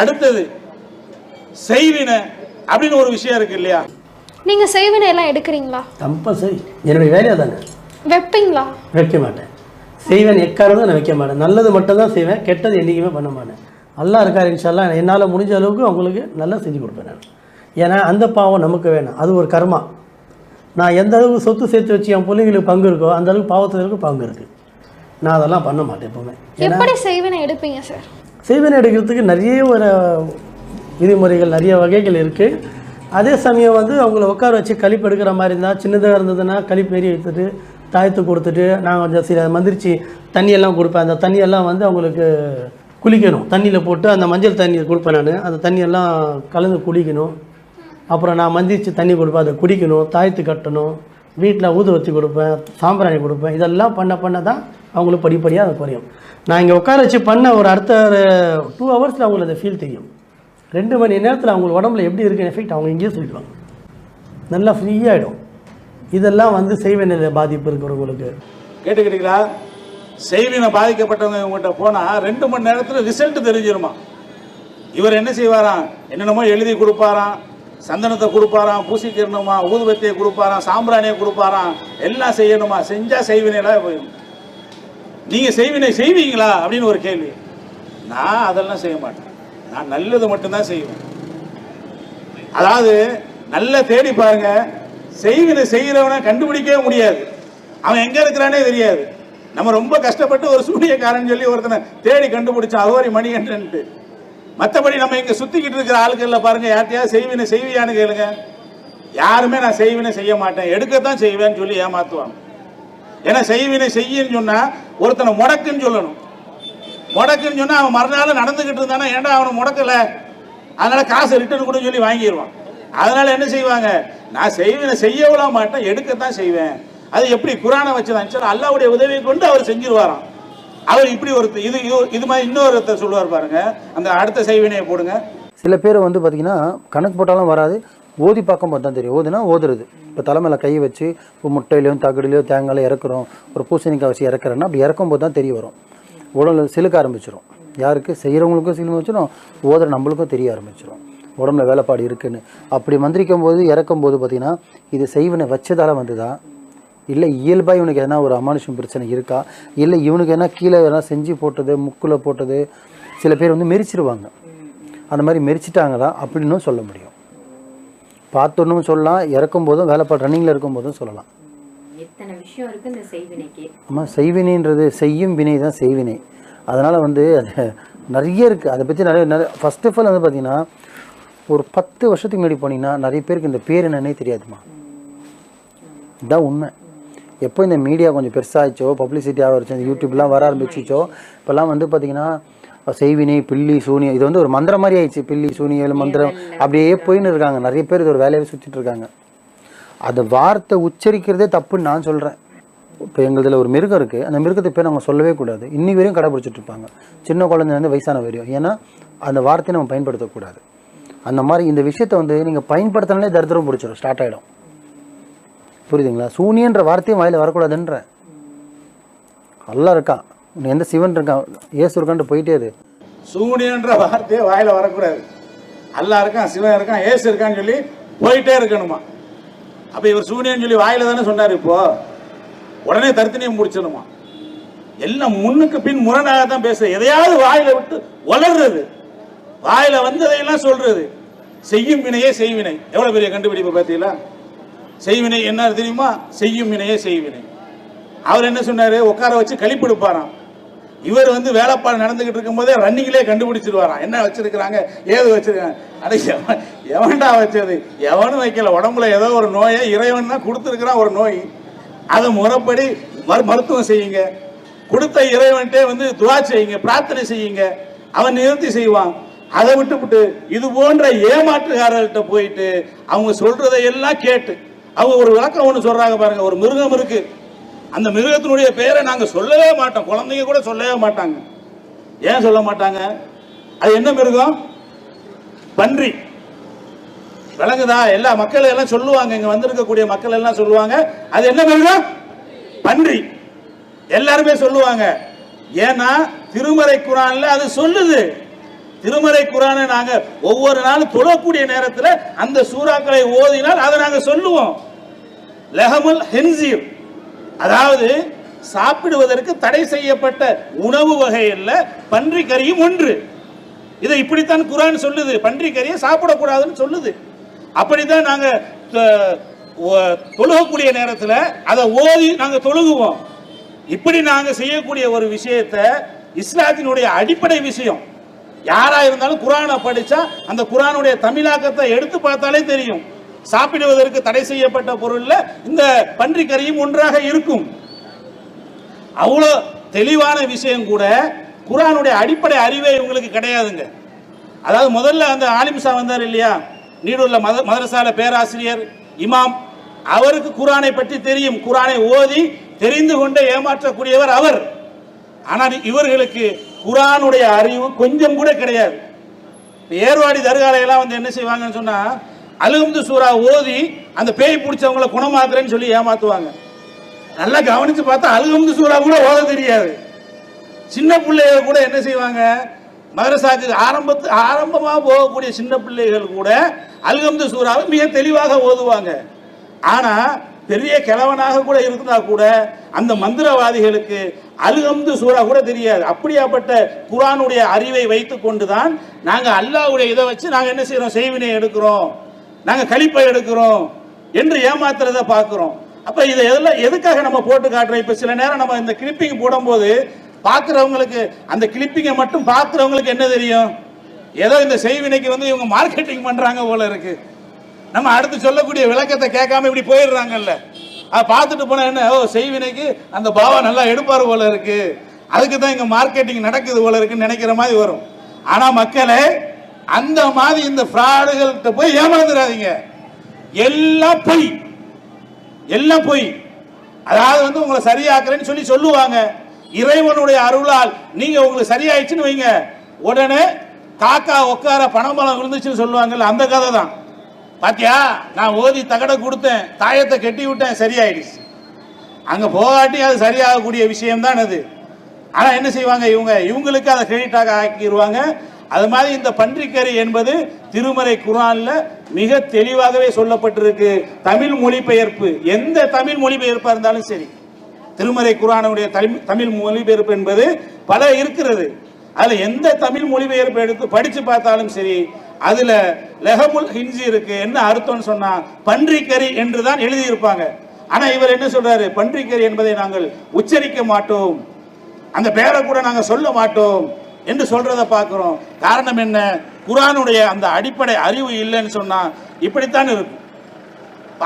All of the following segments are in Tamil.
அடுத்தது செய்வின அப்படின்னு ஒரு விஷயம் இருக்கு இல்லையா? நீங்க செய்வினை எல்லாம் எடுக்கிறீங்களா? கம்பல்சரி. என்னுடைய வேலையை தானே? வைப்பீங்களா? வைக்க மாட்டேன். செய்வேன் எக்காரணம் நான் வைக்க மாட்டேன். நல்லது மட்டும்தான் செய்வேன் கெட்டது என்றைக்குமே பண்ண மாட்டேன். நல்லா இருக்கார் இன்ஷால்லா என்னால் முடிஞ்ச அளவுக்கு அவங்களுக்கு நல்லா செஞ்சு கொடுப்பேன் நான். ஏன்னா அந்த பாவம் நமக்கு வேணாம். அது ஒரு கர்மா. நான் எந்த அளவுக்கு சொத்து சேர்த்து வச்சு என் பிள்ளைங்களுக்கு பங்கு இருக்கோ அந்த அளவுக்கு பாவத்திற்கு பங்கு இருக்குது நான் அதெல்லாம் பண்ண மாட்டேன் எப்போவுமே. எப்படி செய்வினை எடுப்பீங்க சார் செய்வனை எடுக்கிறதுக்கு நிறைய ஒரு விதிமுறைகள் நிறைய வகைகள் இருக்குது அதே சமயம் வந்து அவங்கள உட்கார வச்சு கழிப்பு எடுக்கிற மாதிரி இருந்தால் சின்னதாக இருந்ததுன்னா கழிப்பு ஏறி வைத்துட்டு தாயத்து கொடுத்துட்டு நான் கொஞ்சம் சில மந்திரிச்சு தண்ணியெல்லாம் கொடுப்பேன். அந்த தண்ணியெல்லாம் வந்து அவங்களுக்கு குளிக்கணும். தண்ணியில் போட்டு அந்த மஞ்சள் தண்ணி கொடுப்பேன் நான். அந்த தண்ணியெல்லாம் கலந்து குளிக்கணும். அப்புறம் நான் மந்திரிச்சு தண்ணி கொடுப்பேன். அதை குடிக்கணும். தாயத்து கட்டணும். வீட்டில் ஊதுவத்தி கொடுப்பேன் சாம்பிராணி கொடுப்பேன் இதெல்லாம் பண்ண பண்ண தான் அவங்களுக்கு படிப்படியாக அது குறையும். நான் இங்கே உட்கார வச்சு பண்ண ஒரு அடுத்த டூ ஹவர்ஸில் அவங்களுக்கு அந்த ஃபீல் தெரியும். ரெண்டு மணி நேரத்தில் அவங்களுக்கு உடம்புல எப்படி இருக்கு எஃபெக்ட் அவங்க இங்கேயே சொல்லிடுவாங்க. நல்லா ஃப்ரீயாகிடும் இதெல்லாம் வந்து செய்வநிலை பாதிப்பு இருக்கிறவங்களுக்கு. கேட்டுக்கிட்டீங்களா செய்வினை பாதிக்கப்பட்டவங்க இவங்ககிட்ட போனால் ரெண்டு மணி நேரத்தில் ரிசல்ட் தெரிஞ்சிருமா? இவர் என்ன செய்வாராம்? என்னென்னமோ எழுதி கொடுப்பாராம். சந்தனத்தை கொடுப்பாராம் பூசிக்கிறணுமா ஊதுபத்தியை கொடுப்பாராம் சாம்பிராணியை கொடுப்பாராம் எல்லாம் செய்யணுமா? செஞ்சால் செய்வினைலாம் போயிடும். நீங்க செய்வினை செய்வீங்களா? அப்படின்னு ஒரு கேள்வி. நான் அதெல்லாம் செய்ய மாட்டேன். நான் நல்லது மட்டும்தான் செய்வேன். அதாவது நல்லா தேடி பாருங்க. செய்வினை செய்கிறவனை கண்டுபிடிக்கவே முடியாது. அவன் எங்கே இருக்கிறானே தெரியாது. நம்ம ரொம்ப கஷ்டப்பட்டு ஒரு சூனியக்காரன் சொல்லி ஒருத்தனை தேடி கண்டுபிடிச்சான். அகோரி மணிகண்டன்ட்டு. மற்றபடி நம்ம இங்க சுத்திக்கிட்டு இருக்கிற ஆளுக்கள்ல பாருங்க யார்ட்டையாவது செய்வினை செய்வியான்னு கேளுங்க. யாருமே நான் செய்வினை செய்ய மாட்டேன். எடுக்கத்தான் செய்வேன்னு சொல்லி ஏமாத்துவாங்க. ஏன்னா செய்வினை செய்யன்னு சொன்னா ஒருத்தனை முடக்குன்னு சொல்லணும். முடக்குன்னு சொன்னா அவன் மறுநாள் நடந்துகிட்டு இருந்தானா ஏன்டா அவனை முடக்கல? அதனால காசு ரிட்டர்ன் கூட சொல்லி வாங்கிடுவான் அதனால என்ன செய்வாங்க? நான் செய்வேன் செய்யவிட மாட்டேன் எடுக்கத்தான் செய்வேன். அது எப்படி குரானை வச்சுதான். சரி அல்லாவுடைய உதவியை கொண்டு அவர் செஞ்சிருவாராம். அவர் இப்படி ஒரு இது இது- மாதிரி இன்னொருத்தர் சொல்லுவார் பாருங்க. அந்த அடுத்த செய்வினையை போடுங்க. சில பேர் வந்து பார்த்தீங்கன்னா கணக்கு போட்டாலும் வராது. ஓதி பார்க்கும்போது தான் தெரியும். ஓதுனா ஓதுறது. இப்போ தலைமையில் கை வச்சு இப்போ முட்டையிலையும் தகடுலையோ தேங்காயிலையும் இறக்குறோம். ஒரு பூசணிக்காய் வச்சு இறக்குறேன்னா அப்படி இறக்கும்போது தான் தெரிய வரும். உடம்புல சிலுக்க ஆரம்பிச்சிடும் யாருக்கு? செய்கிறவங்களுக்கும் சிலுக்க வச்சிடும் ஓதுற நம்மளுக்கும் தெரிய ஆரம்பிச்சிடும் உடம்புல வேலைப்பாடு இருக்குன்னு. அப்படி மந்திரிக்கும் போது இறக்கும் போது பார்த்திங்கன்னா இது செய்வனை வச்சதால் வந்து தான் இல்லை இயல்பாக இவனுக்கு எதனா ஒரு அமானுஷம் பிரச்சனை இருக்கா? இல்லை இவனுக்கு என்ன கீழே எதனா செஞ்சு போட்டது முக்கில் போட்டது சில பேர் வந்து மெரிச்சிருவாங்க. அந்த மாதிரி மெரிச்சிட்டாங்களா அப்படின்னும் சொல்ல முடியும். பார்த்தோன்னும் சொல்லலாம் இறக்கும் போதும் வேலைப்பாடு ரன்னிங்கில் இருக்கும் போதும் சொல்லலாம். ஆமாம் செய்வினைன்றது செய்யும் வினை தான் செய்வினை. அதனால் வந்து அது நிறைய இருக்குது அதை பற்றி நிறைய நிறைய ஃபர்ஸ்ட் ஆஃப் ஆல் வந்து பார்த்தீங்கன்னா ஒரு பத்து வருஷத்துக்கு முன்னாடி போனீங்கன்னா நிறைய பேருக்கு இந்த பேர் என்னன்னே தெரியாதுமா. இதுதான் உண்மை. எப்போ இந்த மீடியா கொஞ்சம் பெருசாகிச்சோ பப்ளிசிட்டி ஆகிருச்சோ இந்த யூடியூப்லாம் வர ஆரம்பிச்சிச்சோ இப்போல்லாம் வந்து பார்த்தீங்கன்னா செய்வினை பில்லி சூனியம் இது வந்து ஒரு மந்திரம் மாதிரி ஆயிடுச்சு. பில்லி சூனியல் மந்திரம் அப்படியே போயின்னு இருக்காங்க. நிறைய பேர் இது ஒரு வேலையாகவே சுற்றிட்டு இருக்காங்க. அந்த வார்த்தை உச்சரிக்கிறதே தப்புன்னு நான் சொல்கிறேன் இப்போ எங்களுதில் ஒரு மிருகம் இருக்குது அந்த மிருகத்தை பேர் அவங்க சொல்லவே கூடாது. இன்னி வரையும் கடைபிடிச்சிட்டு இருப்பாங்க. சின்ன குழந்தைலேருந்து வயசான வரையும். ஏன்னா அந்த வார்த்தையை நம்ம பயன்படுத்தக்கூடாது. அந்த மாதிரி இந்த விஷயத்தை வந்து நீங்கள் பயன்படுத்தினாலே தரித்திரம் பிடிச்சிடும் ஸ்டார்ட் ஆகிடும் புரியுதுங்களா? சூனியன்ற வார்த்தையும் வாயில வரக்கூடாதுன்ற. நல்லா இருக்கான் உனக்கு எந்த சிவன் இருக்கான்? ஏசு இருக்கான்ட்டு போயிட்டே இரு. சூனியன்ற வார்த்தையே வாயில வரக்கூடாது. அல்லா இருக்கான் சிவன் இருக்கான் ஏசு இருக்கான்னு சொல்லி போயிட்டே இருக்கணுமா? அப்போ இவர் சூனியன் சொல்லி வாயில தானே சொன்னார் இப்போ? உடனே தர்த்தனியம் முடிச்சிடணுமா? எல்லாம் முன்னுக்கு பின் முரணாக தான் பேசுறது. எதையாவது வாயில விட்டு வளர்றது. வாயில வந்ததையெல்லாம் சொல்றது. செய்யும் வினையே செய்வினை. எவ்வளவு பெரிய கண்டுபிடிப்பு பார்த்தீங்களா? செய்வினை என்ன தெரியுமா? செய்யும் வினையே செய்வினை. அவர் என்ன சொன்னார்? உட்கார வச்சு கழிப்பெடுப்பாராம் இவர் வந்து வேலைப்பாடு நடந்துகிட்டு இருக்கும்போதே ரன்னிங்லேயே கண்டுபிடிச்சிருவாராம். என்ன வச்சிருக்கிறாங்க? ஏது வச்சிருக்காங்க அட எவன் எவன்டா வச்சது? எவனும் வைக்கல. உடம்புல ஏதோ ஒரு நோயை இறைவன் தான் கொடுத்துருக்கிறான் ஒரு நோய். அதை முறைப்படி மரு- மருத்துவம் செய்யுங்க. கொடுத்த இறைவன்ட்டே வந்து துவா செய்யுங்க பிரார்த்தனை செய்யுங்க. அவன் நிறுத்தி செய்வான். அதை விட்டுவிட்டு இது போன்ற ஏமாற்றுக்காரர்கிட்ட போயிட்டு அவங்க சொல்றதை எல்லாம் கேட்டு அவங்க ஒரு விளக்கம் ஒன்று சொல்றாங்க பாருங்க ஒரு மிருகம் இருக்கு. அந்த மிருகத்தினுடைய பெயரை நாங்கள் சொல்லவே மாட்டோம். குழந்தைங்க கூட சொல்லவே மாட்டாங்க. ஏன் சொல்ல மாட்டாங்க? அது என்ன மிருகம்? பன்றி. விளங்குதா எல்லா மக்கள் எல்லாம் சொல்லுவாங்க இங்க வந்திருக்கக்கூடிய மக்கள் எல்லாம் சொல்லுவாங்க. அது என்ன மிருகம்? பன்றி. எல்லாருமே சொல்லுவாங்க. ஏன்னா திருமறை குரான்ல அது சொல்லுது. திருமறை குரானை நாங்க ஒவ்வொரு நாளும் தொழக்கூடிய நேரத்தில் அந்த சூறாக்களை ஓதினால் அதை நாங்க சொல்லுவோம். லெஹமுல் ஹென்சீர். அதாவது சாப்பிடுவதற்கு தடை செய்யப்பட்ட உணவு வகையில் பன்றி கறியும் ஒன்று. இதை இப்படித்தான் குரான் சொல்லுது. பன்றி கறியை சாப்பிடக்கூடாதுன்னு சொல்லுது. அப்படித்தான் நாங்கள் தொழுகக்கூடிய நேரத்தில் அதை ஓதி நாங்கள் தொழுகுவோம். இப்படி நாங்கள் செய்யக்கூடிய ஒரு விஷயத்தை இஸ்லாத்தினுடைய அடிப்படை விஷயம். யாரா இருந்தாலும் குரானை படிச்சா அந்த குரானுடைய தமிழாக்கத்தை எடுத்து பார்த்தாலே தெரியும். சாப்பிடுவதற்கு தடை செய்யப்பட்ட பொருள்ல இந்த பன்றிக்கறியும் ஒன்றாக இருக்கும். அவ்வளோ தெளிவான விஷயம் கூட குரானுடைய அடிப்படை அறிவே இவங்களுக்கு கிடையாதுங்க. அதாவது முதல்ல அந்த ஆலிம்சா வந்தார் இல்லையா? நீடுள்ள மத மதரசால பேராசிரியர் இமாம். அவருக்கு குரானை பற்றி தெரியும். குரானை ஓதி தெரிந்து கொண்டு ஏமாற்றக்கூடியவர் அவர். ஆனால் இவர்களுக்கு குரானுடைய அறிவு கொஞ்சம் கூட கிடையாது. ஏர்வாடி தர்காலையெல்லாம் வந்து என்ன செய்வாங்கன்னு சொன்னால் அலுகுந்து சூறா ஓதி அந்த பேய் பிடிச்சவங்களை குணமாக்குறேன்னு சொல்லி ஏமாத்துவாங்க. நல்லா கவனிச்சு பார்த்தா அல்ஹம்து சூரா கூட ஓத தெரியாது. சின்ன பிள்ளைகள் கூட என்ன செய்வாங்க? மதரசாக்கு ஆரம்பத்து ஆரம்பமாக போகக்கூடிய சின்ன பிள்ளைகள் கூட அல்ஹம்து சூறாவை மிக தெளிவாக ஓதுவாங்க. ஆனால் பெரிய கிழவனாக கூட இருந்தால் கூட அந்த மந்திரவாதிகளுக்கு அல்ஹம்து சூறா கூட தெரியாது. அப்படியாப்பட்ட குரானுடைய அறிவை வைத்து கொண்டு தான் நாங்கள் அல்லாஹ்வுடைய இதை வச்சு நாங்கள் என்ன செய்கிறோம் செய்வினை எடுக்கிறோம். நாங்கள் கழிப்பை எடுக்கிறோம் என்று ஏமாத்துறத பார்க்குறோம். அப்போ இதை எதெல்லாம் எதுக்காக நம்ம போட்டு காட்டுறோம்? இப்போ சில நேரம் நம்ம இந்த கிளிப்பிங் போடும்போது பார்க்குறவங்களுக்கு அந்த கிளிப்பிங்கை மட்டும் பார்க்குறவங்களுக்கு என்ன தெரியும்? ஏதோ இந்த செய்வினைக்கு வந்து இவங்க மார்க்கெட்டிங் பண்ணுறாங்க போல இருக்கு. நம்ம அடுத்து சொல்லக்கூடிய விளக்கத்தை கேட்காம இப்படி போயிடுறாங்கல்ல. அதை பார்த்துட்டு போனால் என்ன? ஓ செய்வினைக்கு அந்த பாவா நல்லா எடுப்பார் போல இருக்கு. அதுக்கு தான் இங்கே மார்க்கெட்டிங் நடக்குது போல இருக்குன்னு நினைக்கிற மாதிரி வரும். ஆனால் மக்களே அந்த மாதிரி இந்த ஃப்ராடுகள்கிட்ட போய் ஏமாந்துடாதீங்க எல்லாம் பொய். எல்லாம் பொய். அதாவது வந்து உங்களை சரியாக்குறேன்னு சொல்லி சொல்லுவாங்க. இறைவனுடைய அருளால் நீங்க உங்களுக்கு சரியாயிடுச்சுன்னு வைங்க. உடனே காக்கா உட்கார பணம்பழம் விழுந்துச்சுன்னு சொல்லுவாங்கல்ல அந்த கதை தான். பாத்தியா? நான் ஓதி தகட கொடுத்தேன் தாயத்தை கட்டி விட்டேன் சரியாயிடுச்சு. அங்க போகாட்டி அது சரியாகக்கூடிய விஷயம் தான் அது. ஆனா என்ன செய்வாங்க இவங்க? இவங்களுக்கு அதை கிரெடிட்டாக ஆக்கிடுவாங்க அது மாதிரி இந்த பன்றிக்கறி என்பது திருமறை குரான்ல மிக தெளிவாகவே சொல்லப்பட்டிருக்கு. தமிழ் மொழிபெயர்ப்பு. எந்த தமிழ் மொழிபெயர்ப்பா இருந்தாலும் சரி. திருமறை குரானுடைய தமிழ் தமிழ் மொழிபெயர்ப்பு என்பது பல இருக்கிறது. அதுல எந்த தமிழ் மொழிபெயர்ப்பு எடுத்து படிச்சு பார்த்தாலும் சரி அதுல லெஹமுல் ஹிஞ்சி இருக்கு என்ன அர்த்தம்னு சொன்னா பன்றிக்கறி என்று தான் எழுதியிருப்பாங்க. ஆனா இவர் என்ன சொல்றாரு? பன்றிக்கறி என்பதை நாங்கள் உச்சரிக்க மாட்டோம். அந்த பேரை கூட நாங்கள் சொல்ல மாட்டோம். என்று சொல்றதை பார்க்குறோம். காரணம் என்ன? குரானுடைய அந்த அடிப்படை அறிவு இல்லைன்னு சொன்னால் இப்படித்தான் இருக்கும்.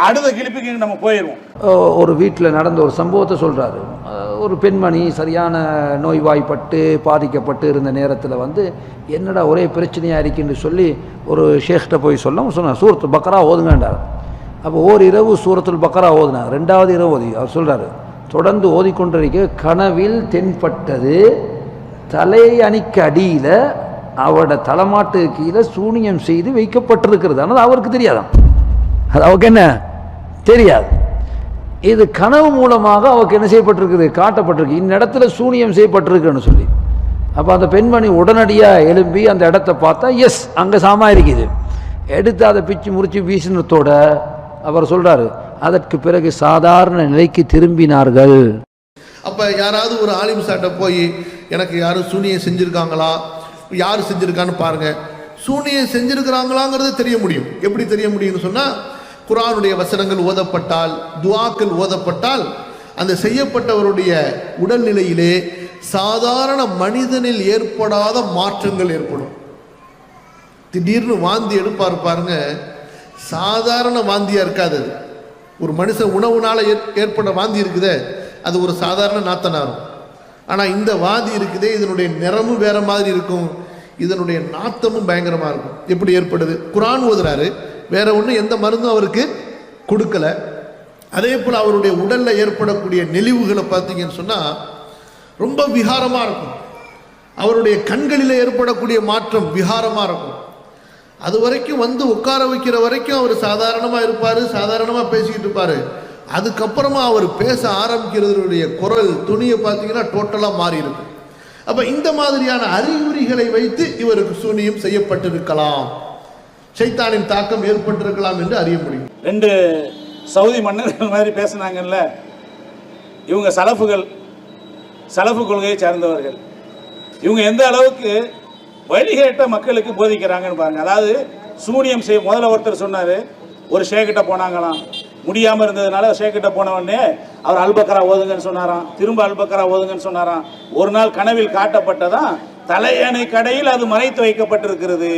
அடுத்த கிளிப்புக்கு நம்ம போயிடுவோம். ஒரு வீட்டில் நடந்த ஒரு சம்பவத்தை சொல்கிறாரு ஒரு பெண்மணி சரியான நோய்வாய்ப்பட்டு பாதிக்கப்பட்டு இருந்த நேரத்தில் வந்து என்னடா ஒரே பிரச்சனையாக இருக்குன்னு சொல்லி ஒரு ஷேஷ்கிட்ட போய் சொல்ல சொன்னார் சூரத்து பக்கரா ஓதுங்கன்றார். அப்போ ஓர் இரவு சூரத்துல் பக்கரா ஓதுனார். ரெண்டாவது இரவு ஓதி அவர் சொல்கிறாரு தொடர்ந்து ஓதிக்கொண்டிருக்க கனவில் தென்பட்டது தலையை அணிக்கு அடியில் அவரோட தலைமாட்டு கீழே சூனியம் செய்து வைக்கப்பட்டிருக்கிறது ஆனால் அவருக்கு தெரியாதான் அது அவருக்கு என்ன? தெரியாது. இது கனவு மூலமாக அவருக்கு என்ன செய்யப்பட்டிருக்குது? காட்டப்பட்டிருக்கு. இந்த இடத்துல சூனியம் செய்யப்பட்டிருக்குன்னு சொல்லி. அப்போ அந்த பெண்மணி உடனடியாக எழும்பி அந்த இடத்த பார்த்தா எஸ் அங்கே சாமா இருக்குது. எடுத்து அதை பிச்சு முறிச்சு வீசினத்தோட அவர் சொல்றாரு அதற்கு பிறகு சாதாரண நிலைக்கு திரும்பினார்கள். அப்போ யாராவது ஒரு ஆலிம் சாட்டை போய் எனக்கு யாரும் சூனியம் செஞ்சுருக்காங்களா? யார் செஞ்சுருக்கான்னு பாருங்கள் சூனியம் செஞ்சுருக்கிறாங்களாங்கிறது தெரிய முடியும். எப்படி தெரிய முடியும்னு சொன்னால் குரானுடைய வசனங்கள் ஓதப்பட்டால் துவாக்கள் ஓதப்பட்டால் அந்த செய்யப்பட்டவருடைய உடல்நிலையிலே சாதாரண மனிதனில் ஏற்படாத மாற்றங்கள் ஏற்படும். திடீர்னு வாந்தி எடுப்பார் பாருங்க. சாதாரண வாந்தியாக இருக்காது அது. ஒரு மனுஷன் உணவுனால ஏற்- ஏற்பட வாந்தி இருக்குதே. அது ஒரு சாதாரண நாத்தனாரும். ஆனால் இந்த வாதி இருக்குதே இதனுடைய நிறமும் வேற மாதிரி இருக்கும். இதனுடைய நாத்தமும் பயங்கரமாக இருக்கும். எப்படி ஏற்படுது? குரான் ஓதுறாரு. வேற ஒன்றும் எந்த மருந்தும் அவருக்கு கொடுக்கல. அதே போல் அவருடைய உடலில் ஏற்படக்கூடிய நெளிவுகளை பார்த்தீங்கன்னு சொன்னால் ரொம்ப விகாரமாக இருக்கும். அவருடைய கண்களில் ஏற்படக்கூடிய மாற்றம் விகாரமாக இருக்கும். அது வரைக்கும் வந்து உட்கார வைக்கிற வரைக்கும் அவர் சாதாரணமாக இருப்பார் சாதாரணமாக பேசிக்கிட்டு இருப்பார். அதுக்கப்புறமா அவர் பேச ஆரம்பிக்கிறதுடைய குரல் துணியை பார்த்தீங்கன்னா டோட்டலாக மாறி இருக்கும் இந்த மாதிரியான அறிகுறிகளை வைத்து இவருக்கு சூனியம் செய்யப்பட்டிருக்கலாம். சைத்தானின் தாக்கம் ஏற்பட்டிருக்கலாம் என்று அறிய முடியும். ரெண்டு சவுதி மன்னர்கள் மாதிரி பேசுனாங்கல்ல இவங்க சலப்புகள் சலப்பு கொள்கையை சார்ந்தவர்கள். இவங்க எந்த அளவுக்கு வழிகேட்ட மக்களுக்கு போதிக்கிறாங்கன்னு பாருங்க. அதாவது சூனியம் செய்ய முதல்ல ஒருத்தர் சொன்னார் ஒரு ஷேக்கிட்ட போனாங்களாம். முடியாமல் இருந்ததுனால ஷேக்கிட்ட போன உடனே அவர் அல்பக்கரா ஓதுங்கன்னு சொன்னாராம். திரும்ப அல்பக்கரா ஓதுங்கன்னு சொன்னாராம். ஒரு நாள் கனவில் காட்டப்பட்டதான் தலையணை கடையில் அது மறைத்து வைக்கப்பட்டிருக்கிறது.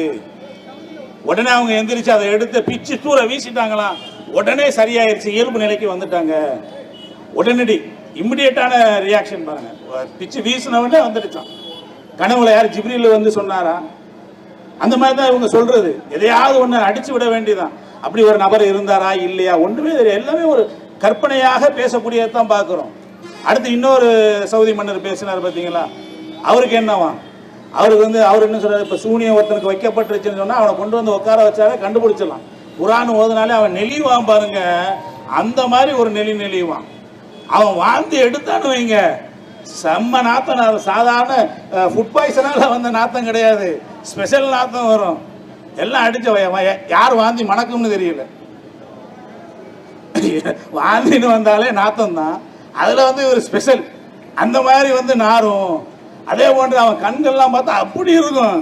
உடனே அவங்க எந்திரிச்சு அதை எடுத்து பிச்சு தூர வீசிட்டாங்களாம். உடனே சரியாயிருச்சு இயல்பு நிலைக்கு வந்துட்டாங்க. உடனடி இம்மிடியட்டான ரியாக்ஷன் பாருங்க. பிச்சு வீசினவொடனே வந்துடுச்சான் கனவுல யார்? ஜிப்ரியில் வந்து சொன்னாரா? அந்த மாதிரி தான் இவங்க சொல்றது. எதையாவது ஒன்று அடிச்சு விட வேண்டியதான் அப்படி ஒரு நபர் இருந்தாரா இல்லையா? ஒன்றுமே தெரியாது. எல்லாமே ஒரு கற்பனையாக பேசக்கூடியதான் பார்க்குறோம். அடுத்து இன்னொரு சவுதி மன்னர் பேசினார் பார்த்தீங்களா? அவருக்கு என்னவா? அவருக்கு வந்து அவர் என்ன சொல்றாரு? இப்போ சூனியம் ஒருத்தனுக்கு வைக்கப்பட்டுருச்சுன்னு சொன்னால் அவனை கொண்டு வந்து உட்கார வச்சாலே கண்டுபிடிச்சிடலாம். குரான் ஓதுனாலே அவன் நெளிவான் பாருங்க. அந்த மாதிரி ஒரு நெளி நெளிவான் அவன் வாழ்ந்து எடுத்தான்னு வைங்க. செம்ம நாத்தம். சாதாரண ஃபுட் பாய்சனால் வந்த நாத்தம் கிடையாது. ஸ்பெஷல் நாத்தம் வரும். எல்லாம் அடிச்ச யார் வாந்தி மணக்கும்னு தெரியல. வாந்தின்னு வந்தாலே நாத்தம் தான் அதில் வந்து ஒரு ஸ்பெஷல் அந்த மாதிரி வந்து நாரும். அதே போன்று அவன் கண்கள்லாம் பார்த்தா அப்படி இருக்கும்.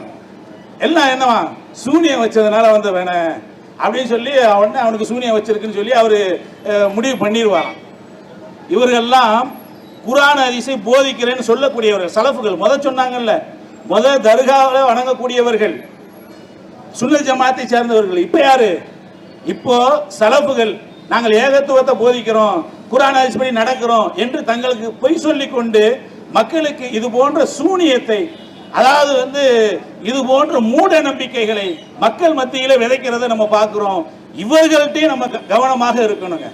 எல்லாம் என்னவா? சூனியம் வச்சதுனால வந்து வேணே. அப்படின்னு சொல்லி அவனே அவனுக்கு சூனியம் வச்சிருக்குன்னு சொல்லி அவர் முடிவு பண்ணிடுவாராம். இவர்கள்லாம் குரான் அரிசி போதிக்கிறேன்னு சொல்லக்கூடியவர்கள். சலப்புகள் முத சொன்னாங்கல்ல முத தர்காவில் வணங்கக்கூடியவர்கள். சுன்ன ஜமாத்தை சேர்ந்தவர்கள். இப்போ யாரு? இப்போ சலப்புகள் நாங்கள் ஏகத்துவத்தை போதிக்கிறோம். குரான் படி நடக்கிறோம் என்று தங்களுக்கு பொய் சொல்லிக்கொண்டு மக்களுக்கு இது போன்ற சூனியத்தை அதாவது வந்து இது போன்ற மூட நம்பிக்கைகளை மக்கள் மத்தியில விதைக்கிறதை நம்ம பார்க்கிறோம். இவர்கள்ட்டையும் நம்ம க- கவனமாக இருக்கணுங்க.